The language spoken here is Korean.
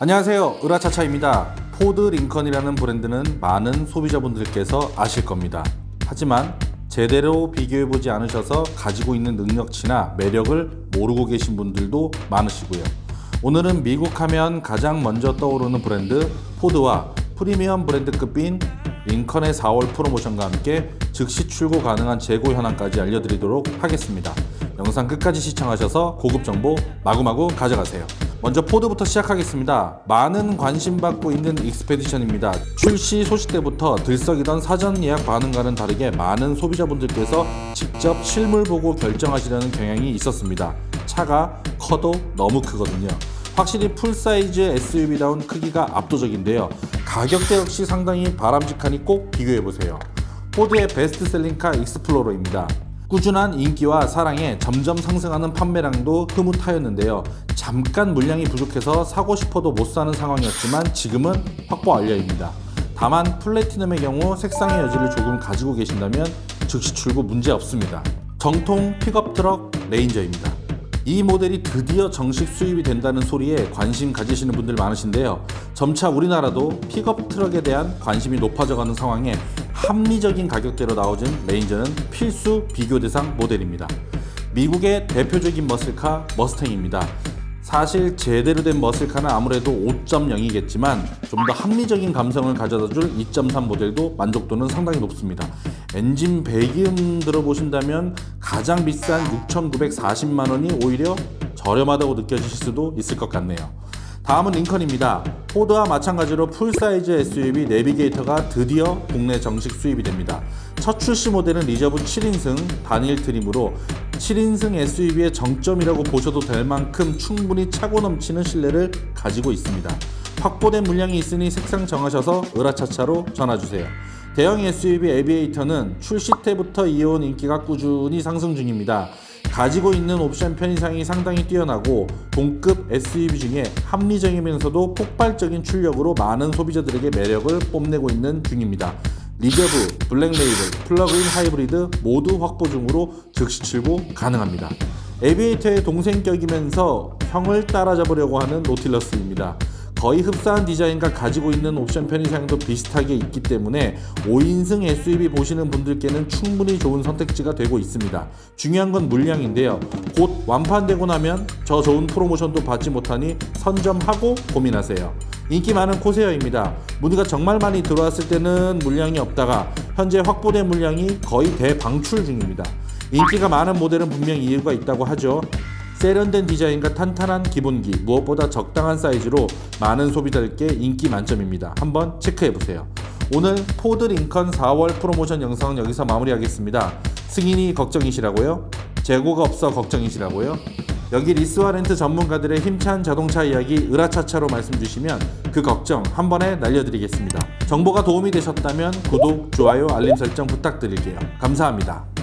안녕하세요. 으라차차입니다. 포드 링컨이라는 브랜드는 많은 소비자분들께서 아실 겁니다. 하지만 제대로 비교해보지 않으셔서 가지고 있는 능력치나 매력을 모르고 계신 분들도 많으시고요. 오늘은 미국 하면 가장 먼저 떠오르는 브랜드 포드와 프리미엄 브랜드급인 링컨의 4월 프로모션과 함께 즉시 출고 가능한 재고 현황까지 알려드리도록 하겠습니다. 영상 끝까지 시청하셔서 고급 정보 마구마구 가져가세요. 먼저 포드부터 시작하겠습니다. 많은 관심 받고 있는 익스페디션입니다. 출시 소식 때부터 들썩이던 사전 예약 반응과는 다르게 많은 소비자분들께서 직접 실물 보고 결정하시려는 경향이 있었습니다. 차가 커도 너무 크거든요. 확실히 풀사이즈 SUV다운 크기가 압도적인데요. 가격대 역시 상당히 바람직하니 꼭 비교해보세요. 포드의 베스트셀링카 익스플로러입니다. 꾸준한 인기와 사랑에 점점 상승하는 판매량도 흐뭇하였는데요. 잠깐 물량이 부족해서 사고 싶어도 못 사는 상황이었지만 지금은 확보 완료입니다. 다만 플래티넘의 경우 색상의 여지를 조금 가지고 계신다면 즉시 출고 문제 없습니다. 정통 픽업 트럭 레인저입니다. 이 모델이 드디어 정식 수입이 된다는 소리에 관심 가지시는 분들 많으신데요. 점차 우리나라도 픽업 트럭에 대한 관심이 높아져가는 상황에 합리적인 가격대로 나오진 레인저는 필수 비교 대상 모델입니다. 미국의 대표적인 머슬카 머스탱입니다. 사실 제대로 된 머슬카는 아무래도 5.0이겠지만 좀 더 합리적인 감성을 가져다 줄 2.3 모델도 만족도는 상당히 높습니다. 엔진 배기음 들어보신다면 가장 비싼 6,940만 원이 오히려 저렴하다고 느껴지실 수도 있을 것 같네요. 다음은 링컨입니다. 포드와 마찬가지로 풀사이즈 SUV 내비게이터가 드디어 국내 정식 수입이 됩니다. 첫 출시 모델은 리저브 7인승 단일 트림으로 7인승 SUV의 정점이라고 보셔도 될 만큼 충분히 차고 넘치는 실내를 가지고 있습니다. 확보된 물량이 있으니 색상 정하셔서 으라차차로 전화주세요. 대형 SUV 에비에이터는 출시 때부터 이어온 인기가 꾸준히 상승 중입니다. 가지고 있는 옵션 편의상이 상당히 뛰어나고 동급 SUV 중에 합리적이면서도 폭발적인 출력으로 많은 소비자들에게 매력을 뽐내고 있는 중입니다. 리저브, 블랙레이블, 플러그인 하이브리드 모두 확보 중으로 즉시 출고 가능합니다. 에비에이터의 동생격이면서 형을 따라잡으려고 하는 노틸러스입니다. 거의 흡사한 디자인과 가지고 있는 옵션 편의상도 비슷하게 있기 때문에 5인승 SUV 보시는 분들께는 충분히 좋은 선택지가 되고 있습니다. 중요한 건 물량인데요. 곧 완판되고 나면 저 좋은 프로모션도 받지 못하니 선점하고 고민하세요. 인기 많은 코세어입니다. 문의가 정말 많이 들어왔을 때는 물량이 없다가 현재 확보된 물량이 거의 대방출 중입니다. 인기가 많은 모델은 분명 이유가 있다고 하죠. 세련된 디자인과 탄탄한 기본기, 무엇보다 적당한 사이즈로 많은 소비자들께 인기 만점입니다. 한번 체크해 보세요. 오늘 포드 링컨 4월 프로모션 영상은 여기서 마무리하겠습니다. 승인이 걱정이시라고요? 재고가 없어 걱정이시라고요? 여기 리스와 렌트 전문가들의 힘찬 자동차 이야기 으라차차로 말씀 주시면 그 걱정 한 번에 날려드리겠습니다. 정보가 도움이 되셨다면 구독, 좋아요, 알림 설정 부탁드릴게요. 감사합니다.